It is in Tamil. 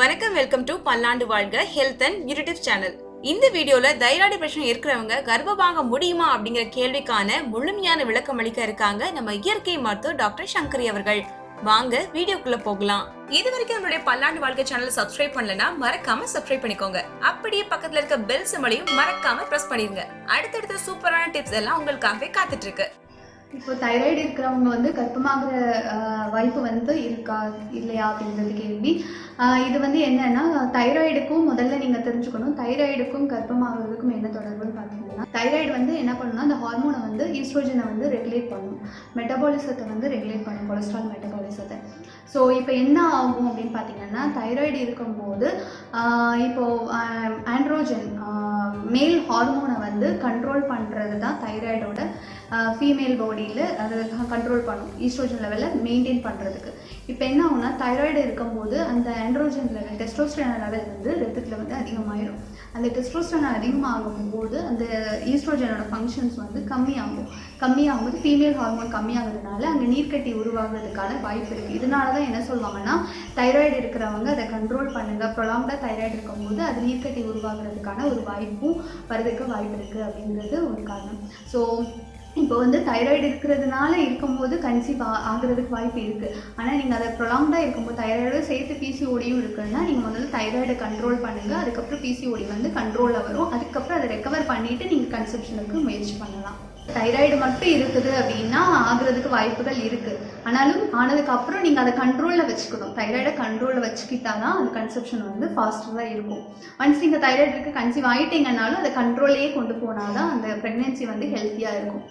வணக்கம் வெல்கம் டு பல்லாண்டு வாழ்க ஹெல்த் அண்ட் யூடியூப் சேனல் இந்த வீடியோல தைராய்டு பிரச்சனை இருக்கிறவங்க கர்ப்பமாக முடியுமா அப்படிங்கிற கேள்விக்கான முழுமையான விளக்கம் அளிக்க இருக்காங்க நம்ம இயற்கை மருத்துவர் டாக்டர் சங்கரி அவர்கள். வாங்க வீடியோக்குள்ள போகலாம். இது வரைக்கும் நம்மளுடைய பல்லாண்டு வாழ்க்கை சேனலை சப்ஸ்கிரைப் பண்ணலனா மறக்காம சப்ஸ்கிரைப் பண்ணிக்கோங்க. அப்படியே பக்கத்துல இருக்க பெல் சிம்பளையும் மறக்காம பிரஸ் பண்ணிருங்க. அடுத்தடுத்த சூப்பரான டிப்ஸ் எல்லாம் உங்களுக்காகவே காத்துட்டு இருக்கு. இப்போ தைராய்டு இருக்கிறவங்க வந்து கற்பமாகிற வாய்ப்பு வந்து இருக்கா இல்லையா அப்படின்றது கேள்வி. இது வந்து என்னன்னா தைராய்டுக்கும் முதல்ல நீங்கள் தெரிஞ்சுக்கணும் தைராய்டுக்கும் கற்பமாகிறதுக்கும் என்ன தொடர்புன்னு பார்த்தீங்கன்னா தைராய்டு வந்து என்ன பண்ணுன்னா அந்த ஹார்மோனை வந்து ஈஸ்ட்ரோஜனை வந்து ரெகுலேட் பண்ணும். மெட்டபாலிசத்தை வந்து ரெகுலேட் பண்ணும் கொலஸ்ட்ரால் மெட்டபாலிசத்தை ஸோ இப்போ என்ன ஆகும் அப்படின்னு பார்த்தீங்கன்னா தைராய்டு இருக்கும்போது ஆஹ், இப்போ ஆண்ட்ரோஜன் மேல் ஹார்மோனை வந்து கண்ட்ரோல் பண்ணுறது தான் தைராய்டோட ஃபீமேல் பாடியில் அது கண்ட்ரோல் பண்ணும். ஈஸ்ட்ரோஜன் லெவலில் மெயின்டைன் பண்ணுறதுக்கு இப்போ என்ன ஆகும்னா தைராய்டு இருக்கும்போது அந்த ஆண்ட்ரோஜன் லெவல் டெஸ்டோஸ்டரான் லெவல் வந்து ரத்தத்தில் வந்து அதிகமாயிடும் அந்த டெஸ்ட்ரோஸ்டன் அதிகமாகும் போது அந்த ஈஸ்ட்ரோஜனோட ஃபங்க்ஷன்ஸ் வந்து கம்மியாகும். கம்மியாகும்போது ஃபீமேல் ஹார்மோன் கம்மியாகிறதுனால அங்கே நீர்க்கட்டி உருவாகிறதுக்கான வாய்ப்பு இருக்குது இதனால தான் என்ன சொல்லுவாங்கன்னா தைராய்டு இருக்கிறவங்க அதை கண்ட்ரோல் பண்ணுங்க. ப்ரொலாம்டாக தைராய்டு இருக்கும்போது அது நீர்க்கட்டி உருவாகிறதுக்கான ஒரு வாய்ப்பும் வரதுக்கு வாய்ப்பு இருக்குது அப்படிங்கிறது ஒரு காரணம். ஸோ இப்போ வந்து தைராய்டு இருக்கிறதுனால இருக்கும்போது கன்சீவ் ஆகிறதுக்கு வாய்ப்பு இருக்குது ஆனால் நீங்கள் அதை ப்ரொலாங்டாக இருக்கும்போது தைராய்டும் சேர்த்து பிசிஓடியும் இருக்குன்னா நீங்கள் முதல்ல தைராய்டை கண்ட்ரோல் பண்ணுங்கள் அதுக்கப்புறம் பிசிஓடி வந்து கண்ட்ரோலில் வரும். அதுக்கப்புறம் அதை ரெக்கவர் பண்ணிவிட்டு நீங்கள் கன்செப்ஷனுக்கு முயற்சி பண்ணலாம். தைராய்டு மட்டும் இருக்குது அப்படின்னா ஆகுறதுக்கு வாய்ப்புகள் இருக்குது ஆனாலும் ஆனதுக்கு அப்புறம் நீங்கள் அதை கண்ட்ரோலில் வச்சுக்கணும். தைராய்டை கண்ட்ரோலில் வச்சுக்கிட்டா தான் அது கன்செப்ஷன் வந்து ஃபாஸ்ட்டாக இருக்கும். ஒன்ஸ் நீங்கள் தைராய்டு இருக்கு கன்சீவ் ஆகிட்டீங்கனாலும் அதை கண்ட்ரோல்லையே கொண்டு போனால் தான் அந்த ப்ரெக்னென்சி வந்து ஹெல்த்தியாக இருக்கும்.